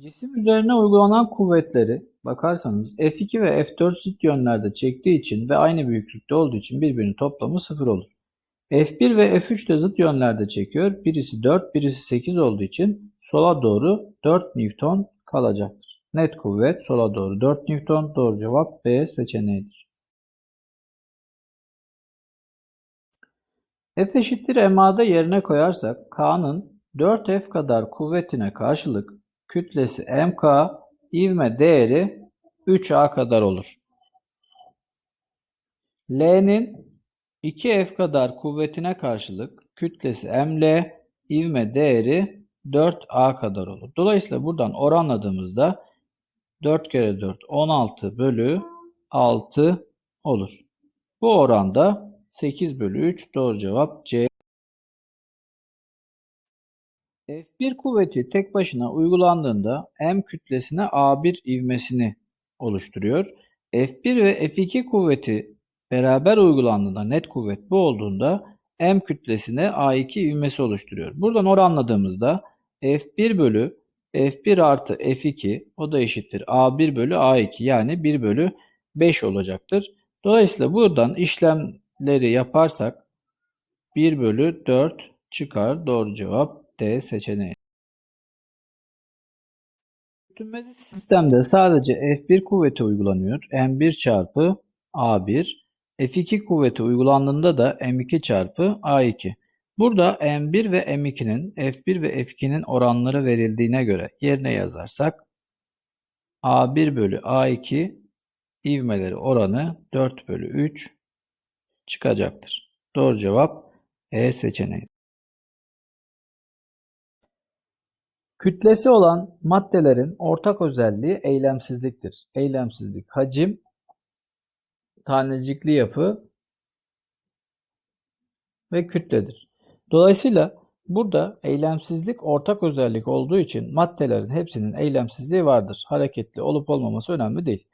Cisim üzerine uygulanan kuvvetleri bakarsanız F2 ve F4 zıt yönlerde çektiği için ve aynı büyüklükte olduğu için birbirinin toplamı 0 olur. F1 ve F3 de zıt yönlerde çekiyor. Birisi 4, birisi 8 olduğu için sola doğru 4 Newton kalacaktır. Net kuvvet sola doğru 4 Newton. Doğru cevap B seçeneğidir. F eşittir MA'da yerine koyarsak K'nın 4F kadar kuvvetine karşılık kütlesi MK, ivme değeri 3A kadar olur. L'nin 2F kadar kuvvetine karşılık kütlesi ML, ivme değeri 4A kadar olur. Dolayısıyla buradan oranladığımızda 4 kere 4 16 bölü 6 olur. Bu oranda 8 bölü 3 doğru cevap C. F1 kuvveti tek başına uygulandığında M kütlesine A1 ivmesini oluşturuyor. F1 ve F2 kuvveti beraber uygulandığında net kuvvet bu olduğunda M kütlesine A2 ivmesi oluşturuyor. Buradan oranladığımızda F1 bölü F1 artı F2 o da eşittir A1 bölü A2 yani 1 bölü 5 olacaktır. Dolayısıyla buradan işlemleri yaparsak 1 bölü 4 çıkar. Doğru cevap D seçeneği. Sürtünmesiz sistemde sadece F1 kuvveti uygulanıyor. M1 çarpı A1. F2 kuvveti uygulandığında da M2 çarpı A2. Burada M1 ve M2'nin F1 ve F2'nin oranları verildiğine göre yerine yazarsak A1 bölü A2 ivmeleri oranı 4 bölü 3 çıkacaktır. Doğru cevap E seçeneği. Kütlesi olan maddelerin ortak özelliği eylemsizliktir. Eylemsizlik hacim, tanecikli yapı ve kütledir. Dolayısıyla burada eylemsizlik ortak özellik olduğu için maddelerin hepsinin eylemsizliği vardır. Hareketli olup olmaması önemli değil.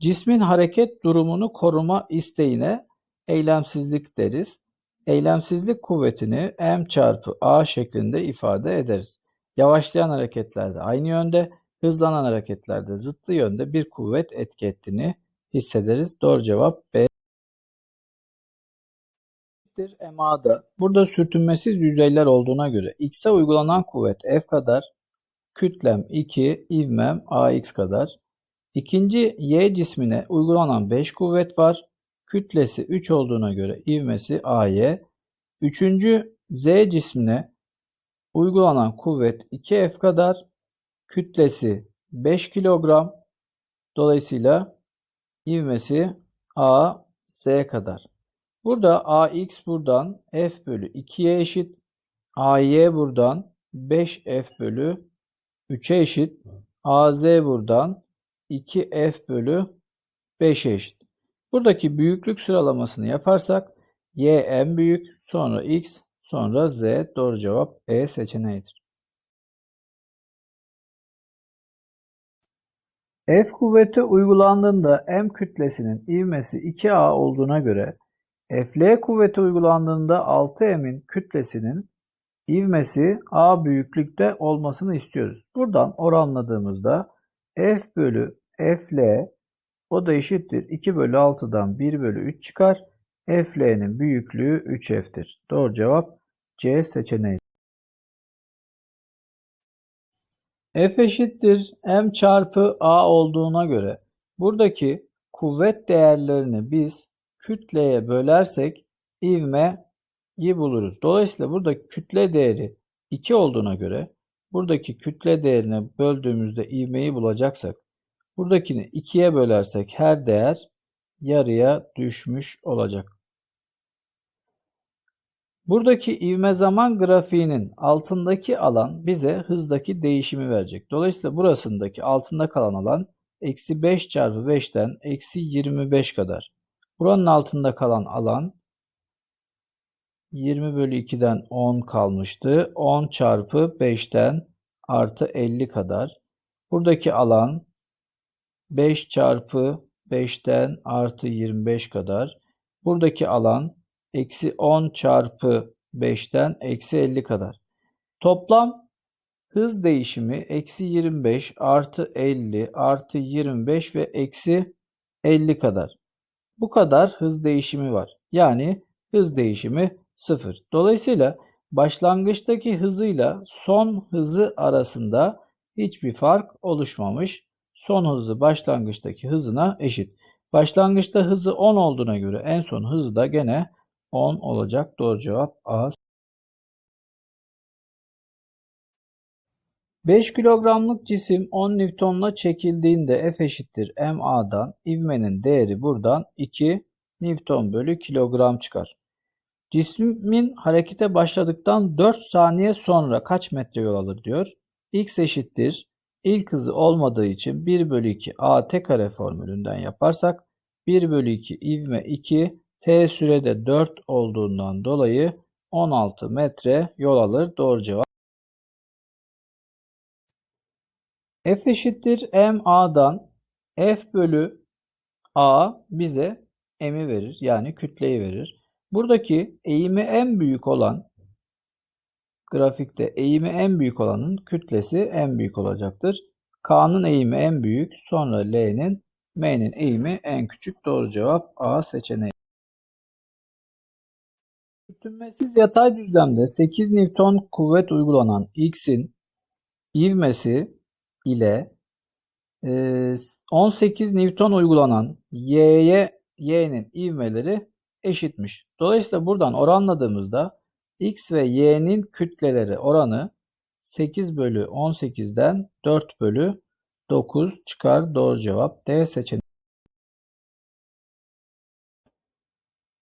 Cismin hareket durumunu koruma isteğine eylemsizlik deriz. Eylemsizlik kuvvetini m çarpı a şeklinde ifade ederiz. Yavaşlayan hareketlerde aynı yönde, hızlanan hareketlerde zıttı yönde bir kuvvet etki ettiğini hissederiz. Doğru cevap B. MA'da burada sürtünmesiz yüzeyler olduğuna göre X'e uygulanan kuvvet F kadar, kütlem 2, ivmem AX kadar. İkinci Y cismine uygulanan 5 kuvvet var. Kütlesi 3 olduğuna göre ivmesi AY. Üçüncü Z cismine uygulanan kuvvet 2F kadar. Kütlesi 5 kilogram. Dolayısıyla ivmesi A, Z kadar. Burada AX buradan F bölü 2'ye eşit. AY buradan 5F bölü 3'e eşit. AZ buradan 2F bölü 5'e eşit. Buradaki büyüklük sıralamasını yaparsak Y en büyük, sonra X, sonra Z. Doğru cevap E seçeneğidir. F kuvveti uygulandığında M kütlesinin ivmesi 2A olduğuna göre Fl kuvveti uygulandığında 6M'in kütlesinin ivmesi A büyüklükte olmasını istiyoruz. Buradan oranladığımızda F bölü Fl o da eşittir. 2 bölü 6'dan 1 bölü 3 çıkar. Fl'nin büyüklüğü 3F'tir. Doğru cevap C seçeneği. F eşittir M çarpı A olduğuna göre buradaki kuvvet değerlerini biz kütleye bölersek ivmeyi buluruz. Dolayısıyla burada kütle değeri 2 olduğuna göre buradaki kütle değerine böldüğümüzde ivmeyi bulacaksak buradakini 2'ye bölersek her değer yarıya düşmüş olacak. Buradaki ivme zaman grafiğinin altındaki alan bize hızdaki değişimi verecek. Dolayısıyla burasındaki altında kalan alan eksi 5 çarpı 5'ten eksi 25 kadar. Buranın altında kalan alan 20 bölü 2'den 10 kalmıştı. 10 çarpı 5'ten artı 50 kadar. Buradaki alan 5 çarpı 5'ten artı 25 kadar. Buradaki alan eksi 10 çarpı 5'ten eksi 50 kadar. Toplam hız değişimi eksi 25 artı 50 artı 25 ve eksi 50 kadar. Bu kadar hız değişimi var. Yani hız değişimi 0. Dolayısıyla başlangıçtaki hızıyla son hızı arasında hiçbir fark oluşmamış. Son hızı başlangıçtaki hızına eşit. Başlangıçta hızı 10 olduğuna göre en son hızı da gene 10 olacak. Doğru cevap A. 5 kilogramlık cisim 10 Newton'la çekildiğinde F eşittir MA'dan ivmenin değeri buradan 2 Newton bölü kilogram çıkar. Cismin harekete başladıktan 4 saniye sonra kaç metre yol alır diyor. X eşittir. İlk hızı olmadığı için 1 bölü 2 AT kare formülünden yaparsak 1 bölü 2 ivme 2 T sürede 4 olduğundan dolayı 16 metre yol alır. Doğru cevap. F eşittir MA'dan F bölü A bize M'i verir. Yani kütleyi verir. Buradaki eğimi en büyük olan grafikte eğimi en büyük olanın kütlesi en büyük olacaktır. K'nın eğimi en büyük, sonra L'nin, M'nin eğimi en küçük. Doğru cevap A seçeneği. Sürtünmesiz yatay düzlemde 8 Newton kuvvet uygulanan X'in ivmesi ile 18 Newton uygulanan Y'ye Y'nin ivmeleri eşitmiş. Dolayısıyla buradan oranladığımızda X ve Y'nin kütleleri oranı 8 bölü 18'den 4 bölü 9 çıkar. Doğru cevap D seçeneği.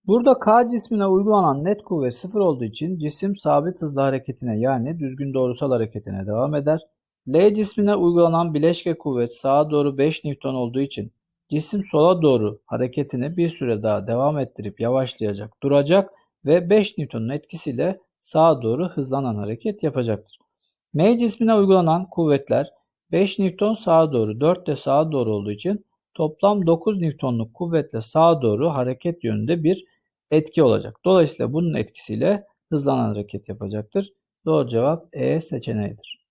Burada K cismine uygulanan net kuvvet sıfır olduğu için cisim sabit hızlı hareketine yani düzgün doğrusal hareketine devam eder. L cismine uygulanan bileşke kuvvet sağa doğru 5 Newton olduğu için cisim sola doğru hareketini bir süre daha devam ettirip yavaşlayacak, duracak ve 5 Newton'un etkisiyle sağa doğru hızlanan hareket yapacaktır. M cismine uygulanan kuvvetler 5 Newton sağa doğru, 4 de sağa doğru olduğu için toplam 9 Newton'luk kuvvetle sağa doğru hareket yönünde bir etki olacak. Dolayısıyla bunun etkisiyle hızlanan hareket yapacaktır. Doğru cevap E seçeneğidir.